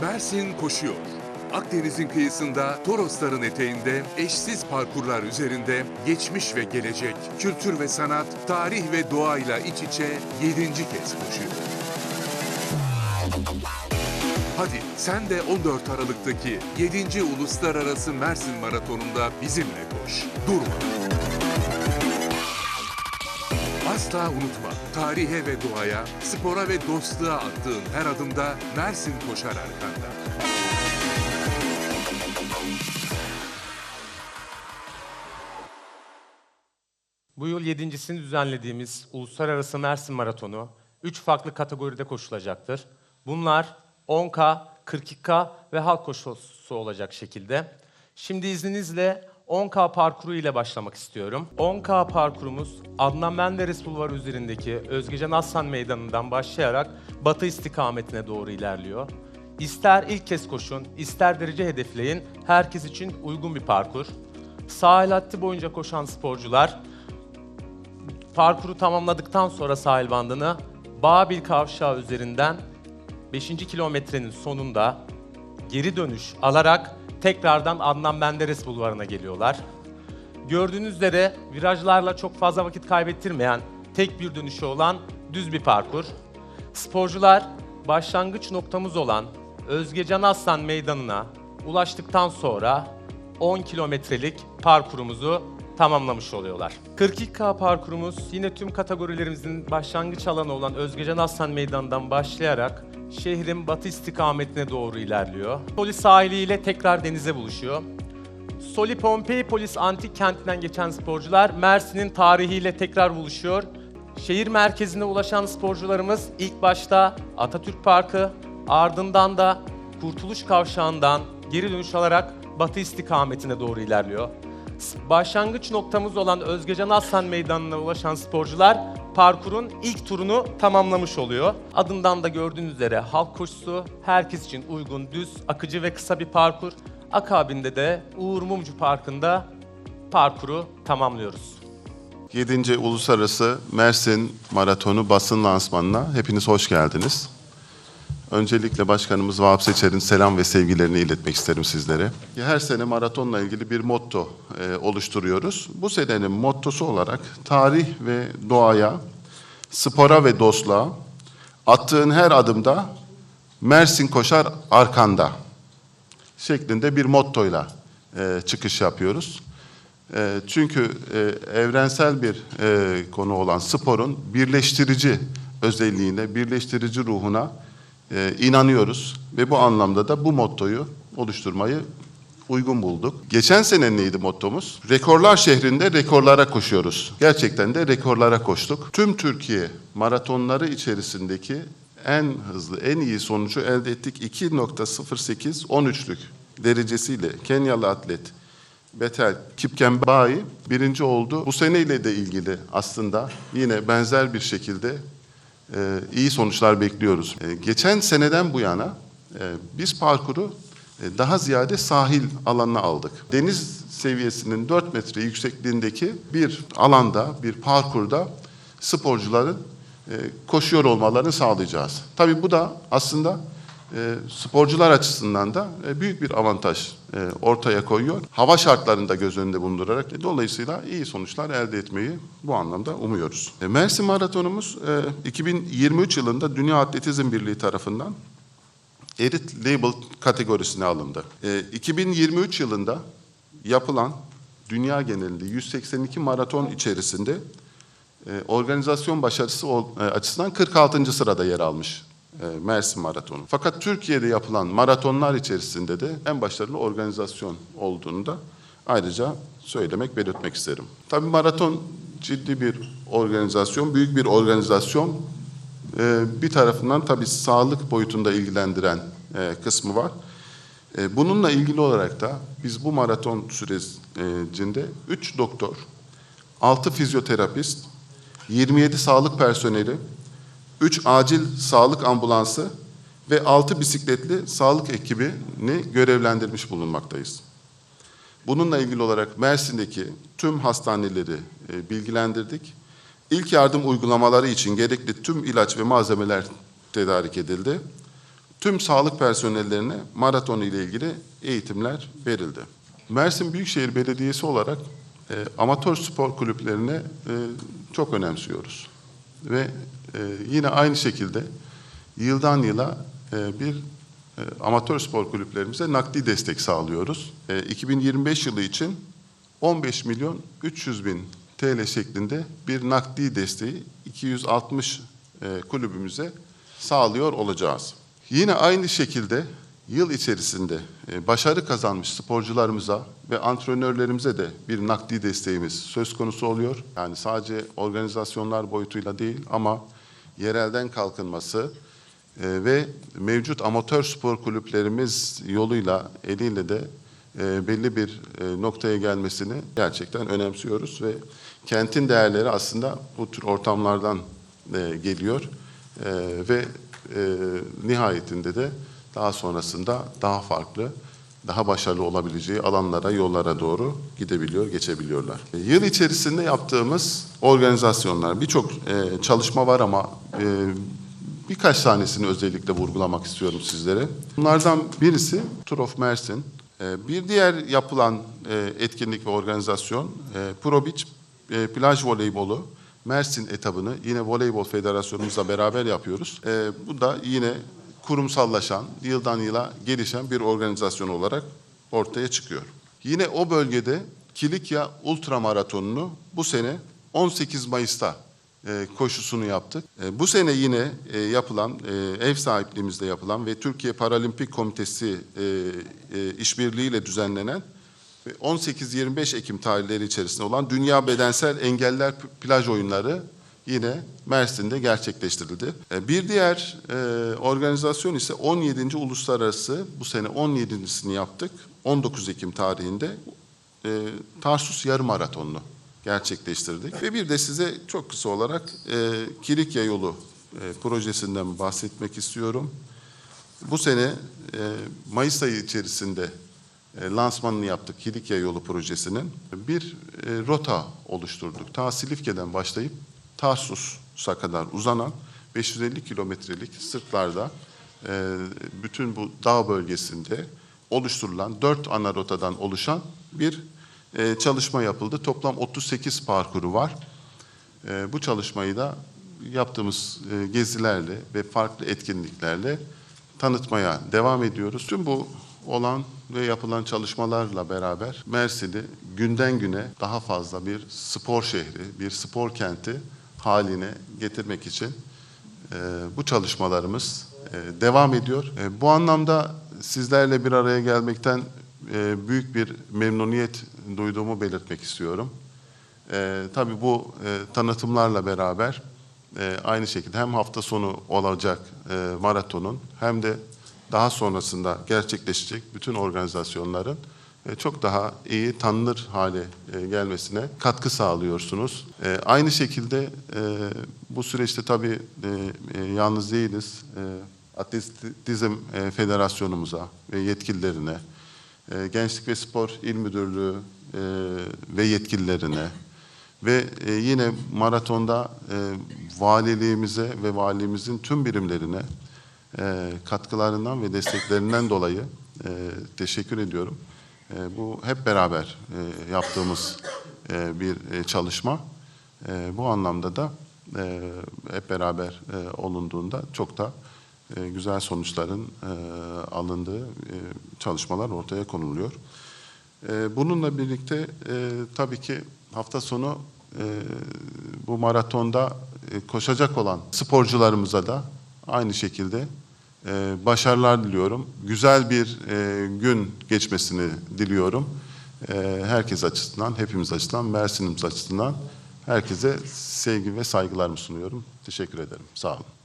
Mersin koşuyor. Akdeniz'in kıyısında Torosların eteğinde eşsiz parkurlar üzerinde geçmiş ve gelecek, kültür ve sanat, tarih ve doğayla iç içe yedinci kez koşuyor. Hadi sen de 14 Aralık'taki 7. Uluslararası Mersin Maratonu'nda bizimle koş. Durma. Asla unutma, tarihe ve doğaya, spora ve dostluğa attığın her adımda Mersin koşar arkanda. Bu yıl yedincisini düzenlediğimiz Uluslararası Mersin Maratonu 3 farklı kategoride koşulacaktır. Bunlar 10K, 42K ve halk koşusu olacak şekilde. Şimdi izninizle 10K parkuru ile başlamak istiyorum. 10K parkurumuz Adnan Menderes Bulvarı üzerindeki Özgecan Aslan Meydanı'ndan başlayarak batı istikametine doğru ilerliyor. İster ilk kez koşun, ister derece hedefleyin, herkes için uygun bir parkur. Sahil hattı boyunca koşan sporcular parkuru tamamladıktan sonra sahil bandını Babil Kavşağı üzerinden 5. kilometrenin sonunda geri dönüş alarak tekrardan Adnan Menderes Bulvarı'na geliyorlar. Gördüğünüz üzere virajlarla çok fazla vakit kaybettirmeyen tek bir dönüşü olan düz bir parkur. Sporcular başlangıç noktamız olan Özgecan Aslan Meydanı'na ulaştıktan sonra 10 kilometrelik parkurumuzu tamamlamış oluyorlar. 42K parkurumuz yine tüm kategorilerimizin başlangıç alanı olan Özgecan Aslan Meydanı'ndan başlayarak şehrin batı istikametine doğru ilerliyor. Soli sahiliyle tekrar denize buluşuyor. Soli Pompei Polis Antik Kenti'nden geçen sporcular Mersin'in tarihiyle tekrar buluşuyor. Şehir merkezine ulaşan sporcularımız ilk başta Atatürk Parkı, ardından da Kurtuluş Kavşağı'ndan geri dönüş alarak batı istikametine doğru ilerliyor. Başlangıç noktamız olan Özgecan Aslan Meydanı'na ulaşan sporcular parkurun ilk turunu tamamlamış oluyor. Adından da gördüğünüz üzere halk koşusu herkes için uygun, düz, akıcı ve kısa bir parkur. Akabinde de Uğur Mumcu Parkı'nda parkuru tamamlıyoruz. 7. Uluslararası Mersin Maratonu basın lansmanına hepiniz hoş geldiniz. Öncelikle Başkanımız Vahap Seçer'in selam ve sevgilerini iletmek isterim sizlere. Her sene maratonla ilgili bir motto e, oluşturuyoruz. Bu senenin mottosu olarak tarih ve doğaya, spora ve dostluğa, attığın her adımda Mersin koşar arkanda şeklinde bir mottoyla e, çıkış yapıyoruz. E, çünkü e, evrensel bir e, konu olan sporun birleştirici özelliğine, birleştirici ruhuna e, inanıyoruz ve bu anlamda da bu mottoyu oluşturmayı uygun bulduk. Geçen sene neydi mottomuz? Rekorlar şehrinde rekorlara koşuyoruz. Gerçekten de rekorlara koştuk. Tüm Türkiye maratonları içerisindeki en hızlı, en iyi sonucu elde ettik. 2.08 13'lük derecesiyle Kenyalı atlet Betel Kipkembai birinci oldu. Bu seneyle de ilgili aslında yine benzer bir şekilde e, iyi sonuçlar bekliyoruz. E, geçen seneden bu yana e, biz parkuru daha ziyade sahil alanına aldık. Deniz seviyesinin 4 metre yüksekliğindeki bir alanda, bir parkurda sporcuların e, koşuyor olmalarını sağlayacağız. Tabii bu da aslında e, sporcular açısından da e, büyük bir avantaj e, ortaya koyuyor. Hava şartlarını da göz önünde bulundurarak e, dolayısıyla iyi sonuçlar elde etmeyi bu anlamda umuyoruz. E, Mersin Maratonumuz e, 2023 yılında Dünya Atletizm Birliği tarafından Erit Label kategorisine alındı. E, 2023 yılında yapılan dünya genelinde 182 maraton içerisinde e, organizasyon başarısı e, açısından 46. sırada yer almış e, Mersin Maratonu. Fakat Türkiye'de yapılan maratonlar içerisinde de en başarılı organizasyon olduğunu da ayrıca söylemek, belirtmek isterim. Tabii maraton ciddi bir organizasyon, büyük bir organizasyon. E, bir tarafından tabii sağlık boyutunda ilgilendiren e, kısmı var. E, Bununla ilgili olarak da biz bu maraton sürecinde 3 doktor, 6 fizyoterapist, 27 sağlık personeli, 3 acil sağlık ambulansı ve 6 bisikletli sağlık ekibini görevlendirmiş bulunmaktayız. Bununla ilgili olarak Mersin'deki tüm hastaneleri e, bilgilendirdik. İlk yardım uygulamaları için gerekli tüm ilaç ve malzemeler tedarik edildi. tüm sağlık personellerine maraton ile ilgili eğitimler verildi. Mersin Büyükşehir Belediyesi olarak e, amatör spor kulüplerine e, çok önemsiyoruz. Ve e, yine aynı şekilde yıldan yıla e, bir e, amatör spor kulüplerimize nakdi destek sağlıyoruz. E, 2025 yılı için 15 milyon 300 bin TL şeklinde bir nakdi desteği 260 e, kulübümüze sağlıyor olacağız. Yine aynı şekilde yıl içerisinde e, başarı kazanmış sporcularımıza ve antrenörlerimize de bir nakdi desteğimiz söz konusu oluyor. Yani sadece organizasyonlar boyutuyla değil ama yerelden kalkınması e, ve mevcut amatör spor kulüplerimiz yoluyla eliyle de e, belli bir e, noktaya gelmesini gerçekten önemsiyoruz ve kentin değerleri aslında bu tür ortamlardan e, geliyor ve nihayetinde de daha sonrasında daha farklı, daha başarılı olabileceği alanlara, yollara doğru gidebiliyor, geçebiliyorlar. Yıl içerisinde yaptığımız organizasyonlar, birçok çalışma var ama birkaç tanesini özellikle vurgulamak istiyorum sizlere. Bunlardan birisi Tour of Mersin. E, Bir diğer yapılan e, etkinlik ve organizasyon e, Pro e, plaj voleybolu Mersin etabını yine Voleybol Federasyonumuzla beraber yapıyoruz. Bu da yine kurumsallaşan, yıldan yıla gelişen bir organizasyon olarak ortaya çıkıyor. Yine o bölgede Kilikya Ultramaratonunu bu sene 18 Mayıs'ta koşusunu yaptık. E, bu sene yine e, yapılan, e, ev sahipliğimizde yapılan ve Türkiye Paralimpik Komitesi e, e, işbirliğiyle düzenlenen ve 18-25 Ekim tarihleri içerisinde olan Dünya Bedensel Engeller Plaj Oyunları yine Mersin'de gerçekleştirildi. E, Bir diğer e, organizasyon ise 17. Uluslararası, bu sene 17.sini yaptık. 19 Ekim tarihinde e, Tarsus Yarım Maratonu'nu gerçekleştirdik. Ve bir de size çok kısa olarak e, Kilikya Yolu e, projesinden bahsetmek istiyorum. Bu sene e, Mayıs ayı içerisinde e, lansmanını yaptık Kilikya Yolu projesinin. Bir e, rota oluşturduk. Ta Silifke'den başlayıp Tarsus'a kadar uzanan 550 kilometrelik sırtlarda e, bütün bu dağ bölgesinde oluşturulan dört ana rotadan oluşan bir e, çalışma yapıldı. Toplam 38 parkuru var. E, bu çalışmayı da yaptığımız e, gezilerle ve farklı etkinliklerle tanıtmaya devam ediyoruz. Tüm bu olan ve yapılan çalışmalarla beraber Mersin'i günden güne daha fazla bir spor şehri, bir spor kenti haline getirmek için e, bu çalışmalarımız e, devam ediyor. Bu anlamda sizlerle bir araya gelmekten büyük bir memnuniyet duyduğumu belirtmek istiyorum. E, tabii bu e, tanıtımlarla beraber e, aynı şekilde hem hafta sonu olacak e, maratonun hem de daha sonrasında gerçekleşecek bütün organizasyonların e, çok daha iyi tanınır hale e, gelmesine katkı sağlıyorsunuz. E, aynı şekilde e, bu süreçte tabii e, e, yalnız değiliz. E, Atletizm e, Federasyonumuza ve yetkililerine, e, Gençlik ve Spor İl Müdürlüğü e, ve yetkililerine ve e, yine maratonda valiliğimize ve valimizin tüm birimlerine katkılarından ve desteklerinden dolayı teşekkür ediyorum. Bu hep beraber yaptığımız bir çalışma. Bu anlamda da hep beraber olunduğunda çok da e, güzel sonuçların e, alındığı e, çalışmalar ortaya konuluyor. E, bununla birlikte tabii ki hafta sonu bu maratonda koşacak olan sporcularımıza da aynı şekilde başarılar diliyorum. Güzel bir gün geçmesini diliyorum. Herkes açısından, hepimiz açısından, Mersin'imiz açısından herkese sevgi ve saygılarımı sunuyorum. Teşekkür ederim. Sağ olun.